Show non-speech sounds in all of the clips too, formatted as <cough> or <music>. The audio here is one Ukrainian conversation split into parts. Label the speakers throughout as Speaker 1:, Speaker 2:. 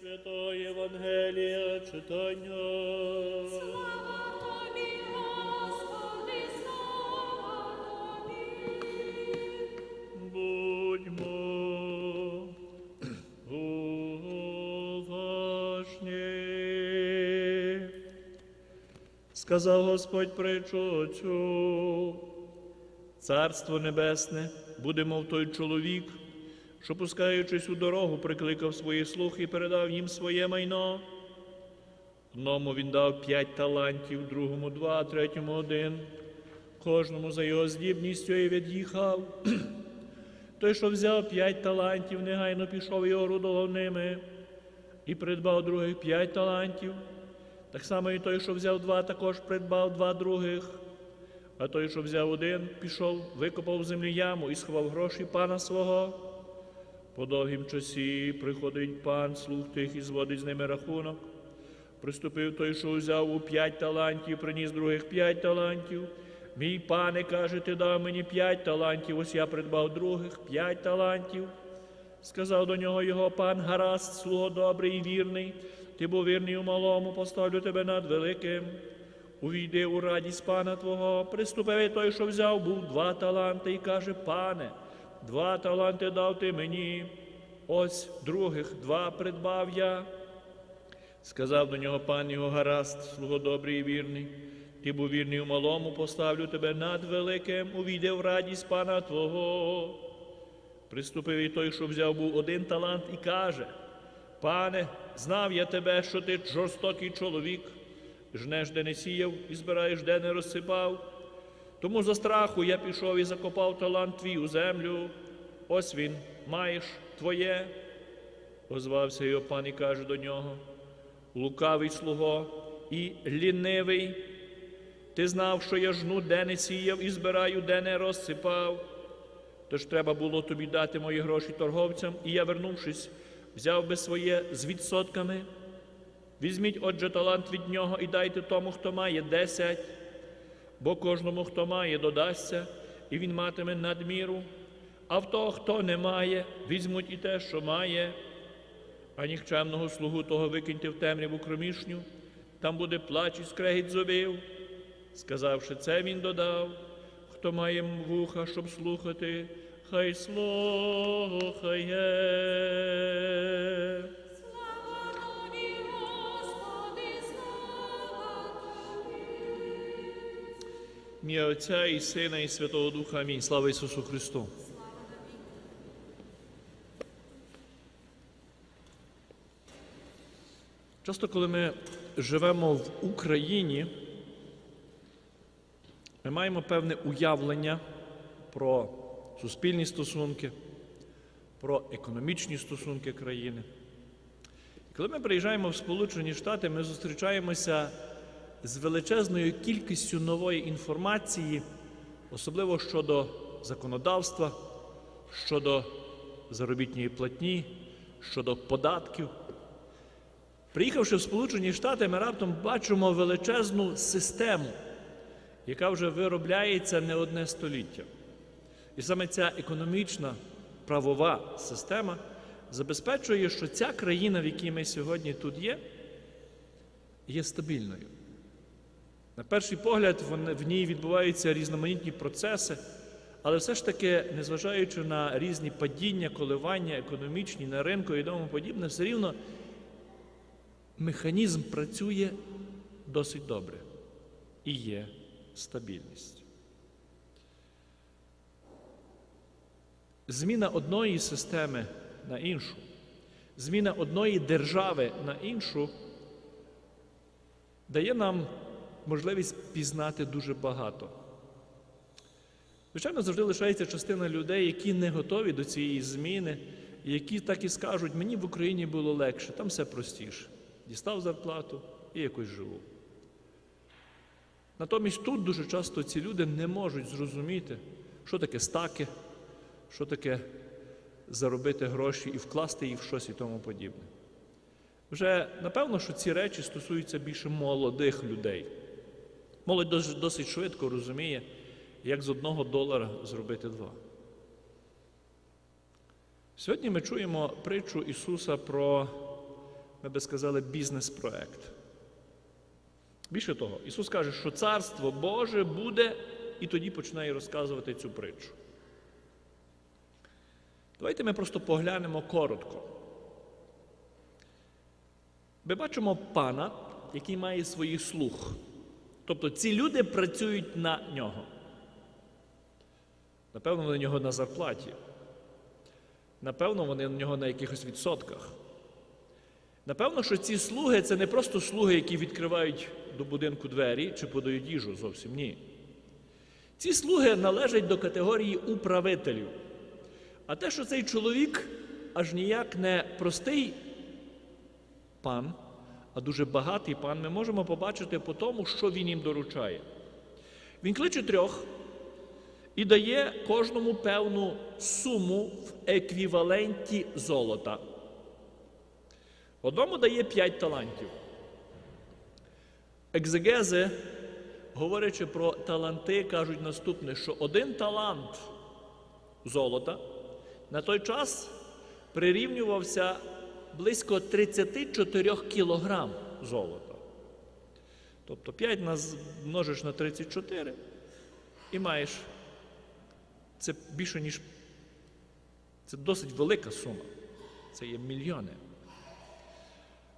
Speaker 1: Святого Євангелія читання.
Speaker 2: Тобі, Господи, слава Тобі.
Speaker 1: Будьмо уважні. Сказав Господь притчу цю. Царство Небесне буде, мов той чоловік, що, пускаючись у дорогу, прикликав своїх слуг і передав їм своє майно. Одному він дав п'ять талантів, другому два, третьому один, кожному за його здібністю і від'їхав. <clears throat> Той, що взяв п'ять талантів, негайно пішов і орудував і придбав других п'ять талантів. Так само і той, що взяв два, також придбав два других. А той, що взяв один, пішов, викопав в землі яму і сховав гроші пана свого. По довгім часі приходить пан, слух тих і зводить з ними рахунок. Приступив той, що взяв у п'ять талантів, приніс других п'ять талантів. Мій пане каже, ти дав мені п'ять талантів, ось я придбав других п'ять талантів. Сказав до нього його пан, гаразд, слуго добрий і вірний. Ти був вірний у малому, поставлю тебе над великим. Увійди у радість пана твого. Приступив той, що взяв, був два таланти, і каже, пане, два таланти дав ти мені. Ось других два придбав я. Сказав до нього пан його гаразд, слуго добрий і вірний. Ти був вірний у малому, поставлю тебе над великим, увійди в радість пана Твого. Приступив і той, що взяв був один талант, і каже: Пане, знав я тебе, що ти жорстокий чоловік, жнеш, де не сіяв, і збираєш, де не розсипав. Тому за страху я пішов і закопав талант твій у землю. Ось він, маєш твоє. Озвався його пан і каже до нього: лукавий слуго і лінивий. Ти знав, що я жну, де не сіяв і збираю, де не розсипав. Тож треба було тобі дати мої гроші торговцям, і я, вернувшись, взяв би своє з відсотками. Візьміть, отже, талант від нього і дайте тому, хто має десять, бо кожному, хто має, додасться, і він матиме надміру. А в того, хто не має, візьмуть і те, що має. А нікчемного слугу того викиньте в темряву кромішню, там буде плач і скрегіт зубів. Сказавши це, він додав, хто має вуха, щоб слухати, хай слухає. Ім'я Отця і Сина, і Святого Духа. Амінь. Слава Ісусу Христу. Часто, коли ми живемо в Україні, ми маємо певне уявлення про суспільні стосунки, про економічні стосунки країни. Коли ми приїжджаємо в Сполучені Штати, ми зустрічаємося з величезною кількістю нової інформації, особливо щодо законодавства, щодо заробітної платні, щодо податків. Приїхавши в Сполучені Штати, ми раптом бачимо величезну систему, яка вже виробляється не одне століття. І саме ця економічна правова система забезпечує, що ця країна, в якій ми сьогодні тут є, є стабільною. На перший погляд, в ній відбуваються різноманітні процеси, але все ж таки, незважаючи на різні падіння, коливання економічні на ринку і тому подібне, все рівно механізм працює досить добре і є стабільність. Зміна одної системи на іншу, зміна одної держави на іншу дає нам можливість пізнати дуже багато. Звичайно, завжди лишається частина людей, які не готові до цієї зміни, які так і скажуть, мені в Україні було легше, там все простіше. Дістав зарплату і якось живу. Натомість тут дуже часто ці люди не можуть зрозуміти, що таке стаки, що таке заробити гроші і вкласти їх в щось і тому подібне. Вже напевно, що ці речі стосуються більше молодих людей. Молодь досить швидко розуміє, як з одного долара зробити два. Сьогодні ми чуємо притчу Ісуса про ми би сказали, бізнес-проект. Більше того, Ісус каже, що Царство Боже буде, і тоді починає розказувати цю притчу. Давайте ми просто поглянемо коротко. Ми бачимо пана, який має своїх слуг. Тобто ці люди працюють на нього. Напевно, вони на нього на зарплаті. Напевно, вони на нього на якихось відсотках. Напевно, що ці слуги це не просто слуги, які відкривають до будинку двері чи подають їжу зовсім ні. Ці слуги належать до категорії управителів. А те, що цей чоловік аж ніяк не простий пан, а дуже багатий пан, ми можемо побачити по тому, що він їм доручає. Він кличе трьох і дає кожному певну суму в еквіваленті золота. Одному дає п'ять талантів. Екзегези, говорячи про таланти, кажуть наступне, що один талант золота на той час прирівнювався близько 34 кілограм золота. Тобто 5 нас множиш на 34 і маєш це більше, ніж це досить велика сума. Це є мільйони.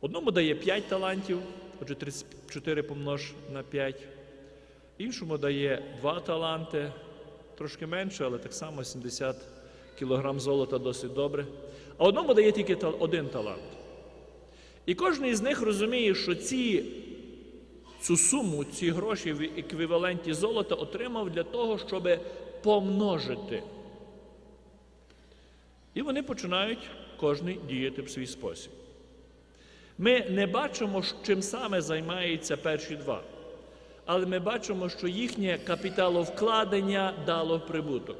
Speaker 1: Одному дає 5 талантів, отже, 34 помнож на 5. Іншому дає 2 таланти, трошки менше, але так само 70 кілограм золота досить добре. А одному дає тільки один талант. І кожен із них розуміє, що ці, цю суму, ці гроші в еквіваленті золота отримав для того, щоб помножити. І вони починають кожен діяти в свій спосіб. Ми не бачимо, чим саме займаються перші два, але ми бачимо, що їхнє капіталовкладення дало прибуток.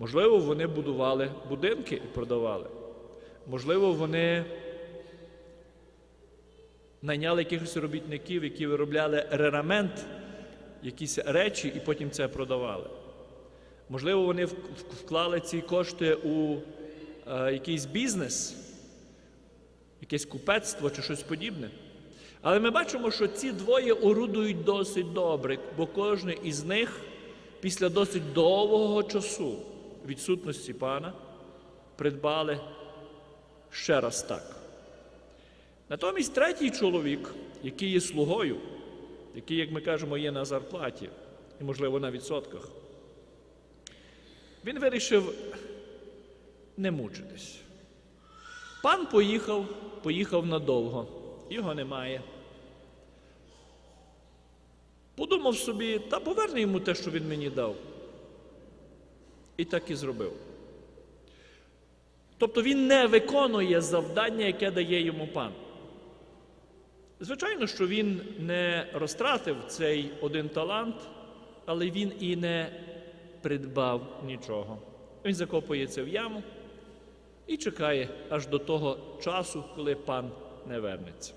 Speaker 1: Можливо, вони будували будинки і продавали. Можливо, вони найняли якихось робітників, які виробляли рерамент, якісь речі, і потім це продавали. Можливо, вони вк- вк- вклали ці кошти у е, якийсь бізнес, якесь купецтво чи щось подібне. Але ми бачимо, що ці двоє орудують досить добре, бо кожен із них після досить довгого часу відсутності пана придбали ще раз так. Натомість третій чоловік, який є слугою, який, як ми кажемо, є на зарплаті, і, можливо, на відсотках, він вирішив не мучитись. Пан поїхав, поїхав надовго, його немає. Подумав собі, та поверни йому те, що він мені дав. І так і зробив. Тобто він не виконує завдання, яке дає йому пан. Звичайно, що він не розтратив цей один талант, але він і не придбав нічого. Він закопується в яму і чекає аж до того часу, коли пан не вернеться.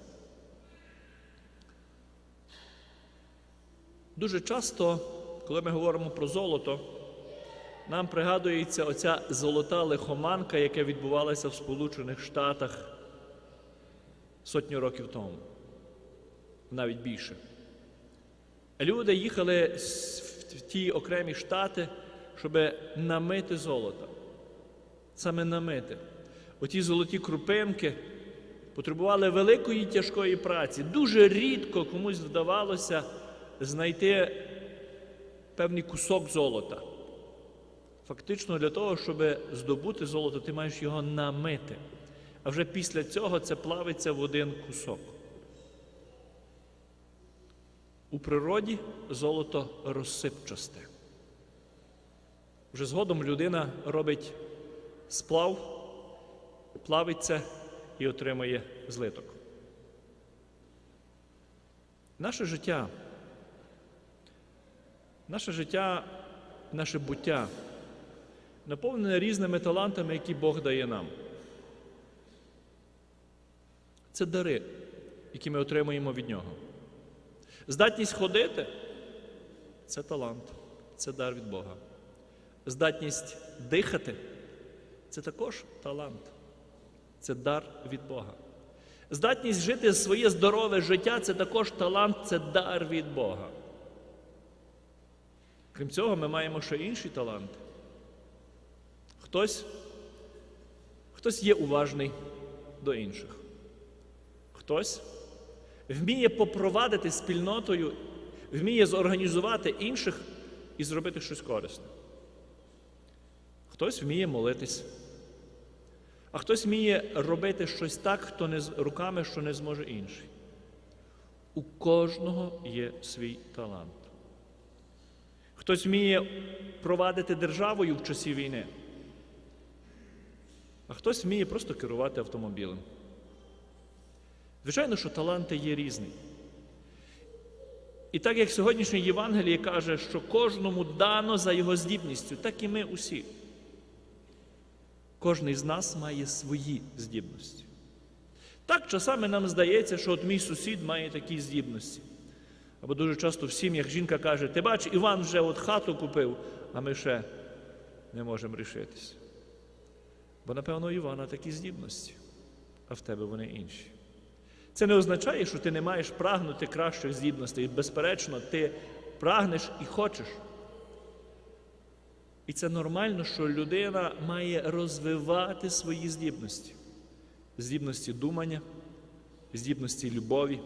Speaker 1: Дуже часто, коли ми говоримо про золото, нам пригадується оця золота лихоманка, яка відбувалася в Сполучених Штатах сотню років тому, навіть більше. Люди їхали в ті окремі штати, щоб намити золото. Саме намити. Оті золоті крупинки потребували великої тяжкої праці. Дуже рідко комусь вдавалося знайти певний кусок золота. Фактично, для того, щоб здобути золото, ти маєш його намити. А вже після цього це плавиться в один кусок. У природі золото розсипчасте. Вже згодом людина робить сплав, плавиться і отримує злиток. Наше життя, наше життя, наше буття наповнене різними талантами, які Бог дає нам. Це дари, які ми отримуємо від Нього. Здатність ходити це талант, це дар від Бога. Здатність дихати це також талант, це дар від Бога. Здатність жити своє здорове життя це також талант, це дар від Бога. Крім цього, ми маємо ще інші таланти. Хтось, хтось є уважний до інших. Хтось вміє попровадити спільнотою, вміє зорганізувати інших і зробити щось корисне. Хтось вміє молитись, а хтось вміє робити щось так, хто не з руками, що не зможе інший. У кожного є свій талант. Хтось вміє провадити державою в часі війни, а хтось вміє просто керувати автомобілем. Звичайно, що таланти є різні. І так як сьогоднішнє Євангеліє каже, що кожному дано за його здібністю, так і ми усі. Кожний з нас має свої здібності. Так часами нам здається, що от мій сусід має такі здібності. Або дуже часто в сім'ях жінка каже, ти бач, Іван вже от хату купив, а ми ще не можемо рішитись. Бо, напевно, у Івана такі здібності, а в тебе вони інші. Це не означає, що ти не маєш прагнути кращих здібностей. Безперечно, ти прагнеш і хочеш. І це нормально, що людина має розвивати свої здібності. Здібності думання, здібності любові,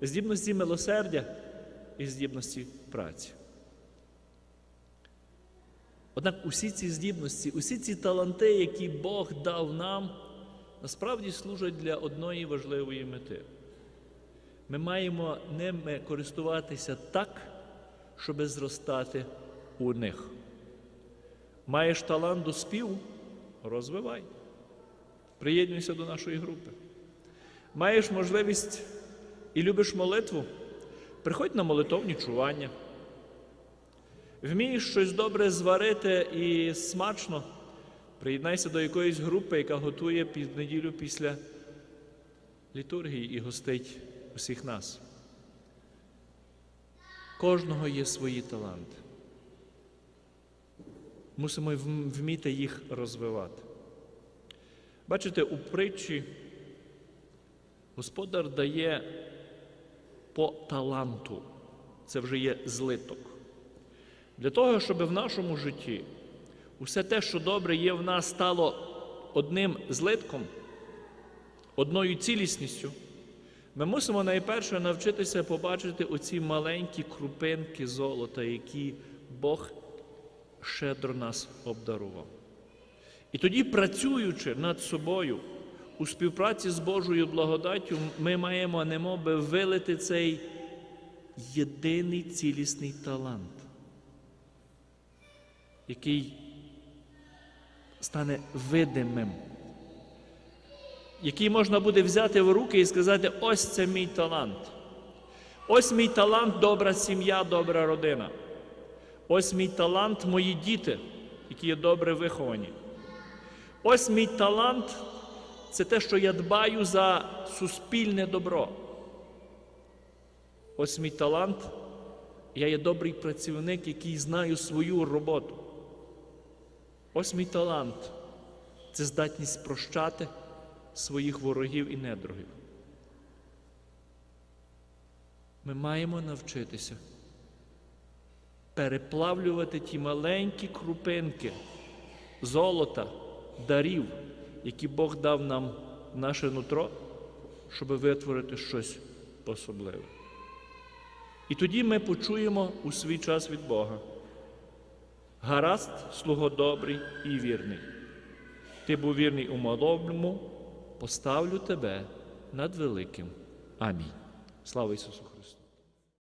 Speaker 1: здібності милосердя і здібності праці. Однак усі ці здібності, усі ці таланти, які Бог дав нам, насправді служать для одної важливої мети. Ми маємо ними користуватися так, щоб зростати у них. Маєш талант до співу? Розвивай. Приєднуйся до нашої групи. Маєш можливість і любиш молитву? Приходь на молитовні чування. Вмієш щось добре зварити і смачно. Приєднайся до якоїсь групи, яка готує під неділю після літургії і гостить усіх нас. Кожного є свої таланти. Мусимо вміти їх розвивати. Бачите, у притчі господар дає по таланту. Це вже є злиток. Для того, щоб в нашому житті усе те, що добре є в нас, стало одним злитком, одною цілісністю, ми мусимо найперше навчитися побачити оці маленькі крупинки золота, які Бог щедро нас обдарував. І тоді, працюючи над собою у співпраці з Божою благодаттю, ми маємо немоби вилити цей єдиний цілісний талант, який стане видимим, який можна буде взяти в руки і сказати: ось це мій талант. Ось мій талант, добра сім'я, добра родина. Ось мій талант, мої діти, які є добре виховані. Ось мій талант це те, що я дбаю за суспільне добро. Ось мій талант, я є добрий працівник, який знаю свою роботу. Ось мій талант це здатність прощати своїх ворогів і недругів. Ми маємо навчитися переплавлювати ті маленькі крупинки золота, дарів, які Бог дав нам в наше нутро, щоб витворити щось особливе. І тоді ми почуємо у свій час від Бога. Гаразд, слуго добрий і вірний. Ти був вірний у малому, поставлю тебе над великим. Амінь. Слава Ісусу!